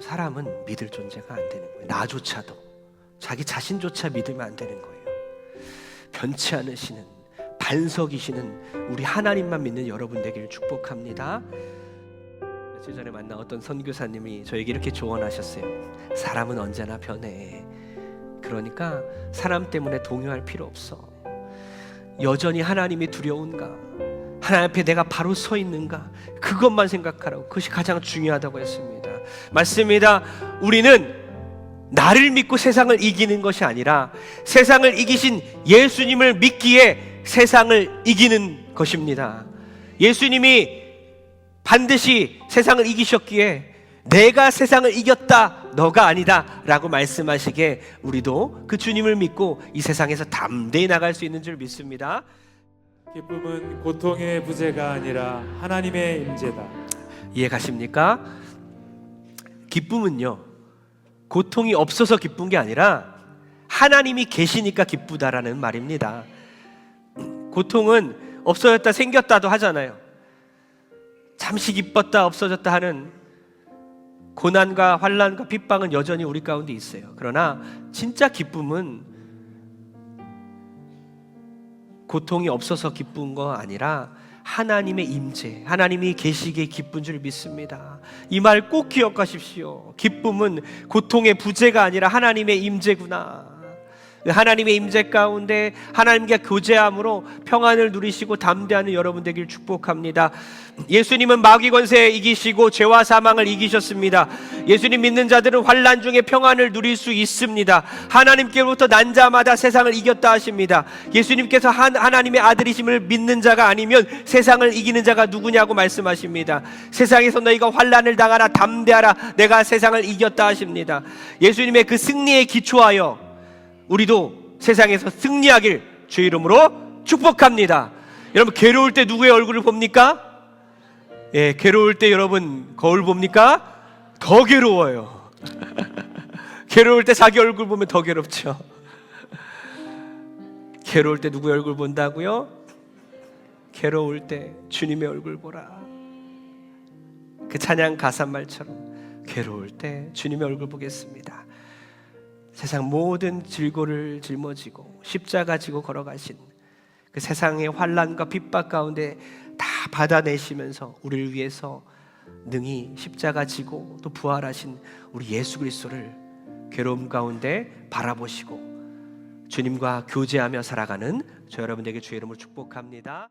사람은 믿을 존재가 안 되는 거예요. 나조차도 자기 자신조차 믿으면 안 되는 거예요. 변치 않으시는 반석이시는 우리 하나님만 믿는 여러분 되기를 축복합니다. 며칠 전에 만난 어떤 선교사님이 저에게 이렇게 조언하셨어요. 사람은 언제나 변해. 그러니까 사람 때문에 동요할 필요 없어. 여전히 하나님이 두려운가? 하나님 앞에 내가 바로 서 있는가? 그것만 생각하라고. 그것이 가장 중요하다고 했습니다. 맞습니다. 우리는 나를 믿고 세상을 이기는 것이 아니라 세상을 이기신 예수님을 믿기에 세상을 이기는 것입니다. 예수님이 반드시 세상을 이기셨기에 내가 세상을 이겼다, 너가 아니다 라고 말씀하시기에 우리도 그 주님을 믿고 이 세상에서 담대히 나갈 수 있는 줄 믿습니다. 기쁨은 고통의 부재가 아니라 하나님의 임재다. 이해 가십니까? 기쁨은요, 고통이 없어서 기쁜 게 아니라 하나님이 계시니까 기쁘다라는 말입니다. 고통은 없어졌다 생겼다도 하잖아요. 잠시 기뻤다 없어졌다 하는 고난과 환란과 핍박은 여전히 우리 가운데 있어요. 그러나 진짜 기쁨은 고통이 없어서 기쁜 거 아니라 하나님의 임재, 하나님이 계시기에 기쁜 줄 믿습니다. 이 말 꼭 기억하십시오. 기쁨은 고통의 부재가 아니라 하나님의 임재구나. 하나님의 임재 가운데 하나님과 교제함으로 평안을 누리시고 담대하는 여러분 되길 축복합니다. 예수님은 마귀 권세 이기시고 죄와 사망을 이기셨습니다. 예수님 믿는 자들은 환란 중에 평안을 누릴 수 있습니다. 하나님께로부터 난 자마다 세상을 이겼다 하십니다. 예수님께서 한, 하나님의 아들이심을 믿는 자가 아니면 세상을 이기는 자가 누구냐고 말씀하십니다. 세상에서 너희가 환란을 당하라 담대하라 내가 세상을 이겼다 하십니다. 예수님의 그 승리에 기초하여 우리도 세상에서 승리하길 주 이름으로 축복합니다. 여러분 괴로울 때 누구의 얼굴을 봅니까? 예, 괴로울 때 여러분 거울 봅니까? 더 괴로워요. 괴로울 때 자기 얼굴 보면 더 괴롭죠. 괴로울 때 누구의 얼굴 본다고요? 괴로울 때 주님의 얼굴 보라. 그 찬양 가사 말처럼 괴로울 때 주님의 얼굴 보겠습니다. 세상 모든 질고를 짊어지고 십자가 지고 걸어가신 그 세상의 환란과 핍박 가운데 다 받아내시면서 우리를 위해서 능히 십자가 지고 또 부활하신 우리 예수 그리스도를 괴로움 가운데 바라보시고 주님과 교제하며 살아가는 저 여러분에게 주의 이름으로 축복합니다.